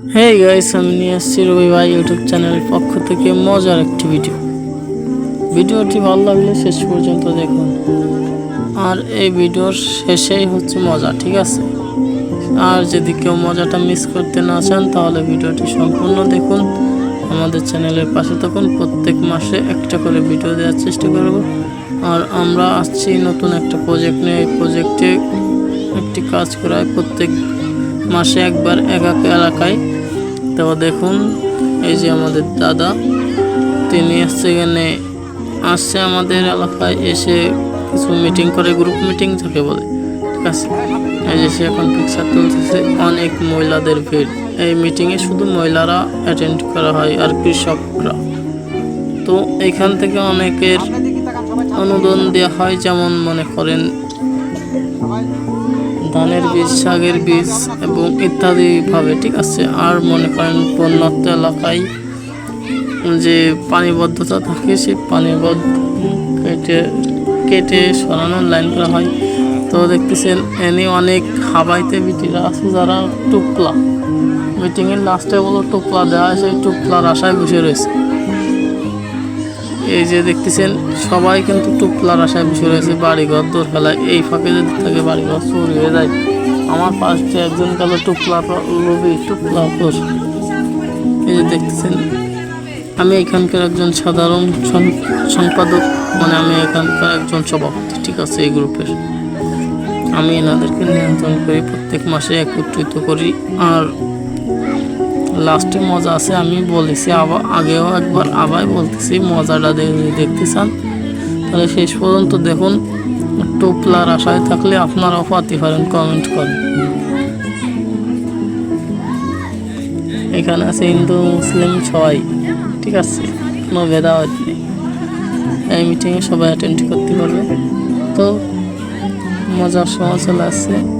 Hey guys আমি নিয়ে এসেছি রবি ইউটিউব চ্যানেলের পক্ষ থেকে মজার একটি ভিডিও ভিডিওটি ভালো লাগলে শেষ পর্যন্ত দেখুন। আর এই ভিডিওর শেষেই হচ্ছে মজা, ঠিক আছে? আর যদি কেউ মজাটা মিস করতে না চান, তাহলে ভিডিওটি সম্পূর্ণ দেখুন। আমাদের চ্যানেলের পাশে থাকুন। প্রত্যেক মাসে একটা করে ভিডিও দেওয়ার চেষ্টা করব। আর আমরা আসছি নতুন একটা প্রজেক্ট নিয়ে। এই প্রজেক্টে একটি কাজ করায় প্রত্যেক মাসে একবার এক এক এলাকায়। তো দেখুন এই যে আমাদের দাদা তিনি আসছে এখানে আসছে আমাদের এলাকায় এসে কিছু মিটিং করে গ্রুপ মিটিং যাকে বলে ঠিক আছে? এই যে সে এখন পিকচার তুলতেছে অনেক মহিলাদের ভিড়। এই মিটিংয়ে শুধু মহিলারা অ্যাটেন্ড করা হয় আর কৃষকরা। তো এখান থেকে অনেকের অনুদান দেওয়া হয় যেমন মনে করেন ধানের বীজ, শাকের বীজ এবং ইত্যাদি ভাবে, ঠিক আছে? আর মনে করেন বন্যাত্ম এলাকায় যে পানিবদ্ধতা থাকে, সেই পানিবদ্ধ কেটে কেটে সরানোর লাইন করা হয়। তো দেখতেছেন, এনে অনেক হাবাইতে বিটিরা আছে যারা টুকলা মিটিংয়ের লাস্টে বলো টুকলা দেওয়া সেই টুকলার আশায় বসে রয়েছে। এই যে দেখতেছেন, সবাই কিন্তু টুকলার আশায় বসে রয়েছে বাড়িঘর দৌড় ফেলায় এই ফাঁকে যদি থাকে বাড়িঘর, চুরি হয়ে যায়। আমার পাশে একজন গেল টুকলা রবি টুকলা তোর এই যে দেখতেছেন, আমি এখানকার একজন সাধারণ সম্পাদক মানে আমি এখানকার একজন সভাপতি, ঠিক আছে, এই গ্রুপের। আমি এনাদেরকে নিয়ন্ত্রণ করি, প্রত্যেক মাসে একত্রিত করি, আর লাস্টে মজা আছে, আমি বলেছি আবার, আগেও একবার আবার বলতেছি, মজাটা দেখতে চান। তাহলে শেষ পর্যন্ত দেখুন, টোপলার আশায় থাকলে আপনারাও পাতে পারেন কমেন্ট করেন। এখানে আছে হিন্দু, মুসলিম সবাই, ঠিক আছে? কোনো ভেদাভেদ নেই। এই মিটিংয়ে সবাই অ্যাটেন্ড করতে পারবে। তো, মজার সময় চলে আসছে।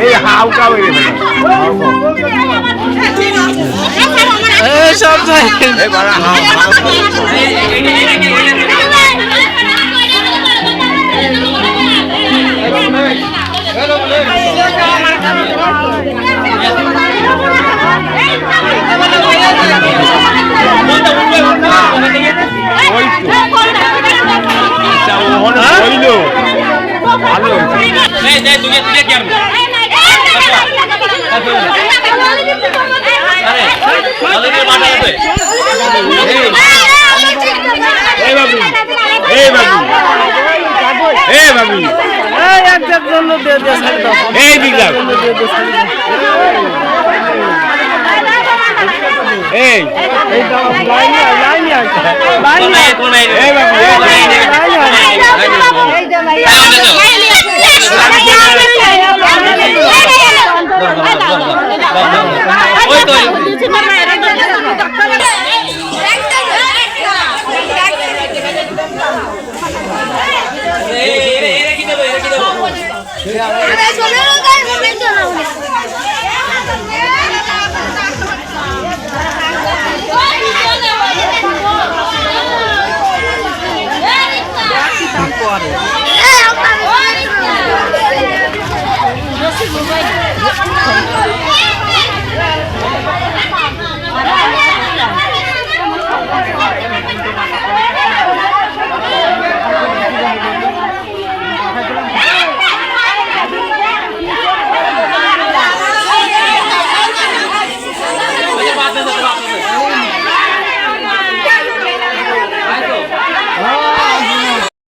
এই হাউকা হয়ে গেছে হইল ভালো এই বাবু এই বাবু এই এই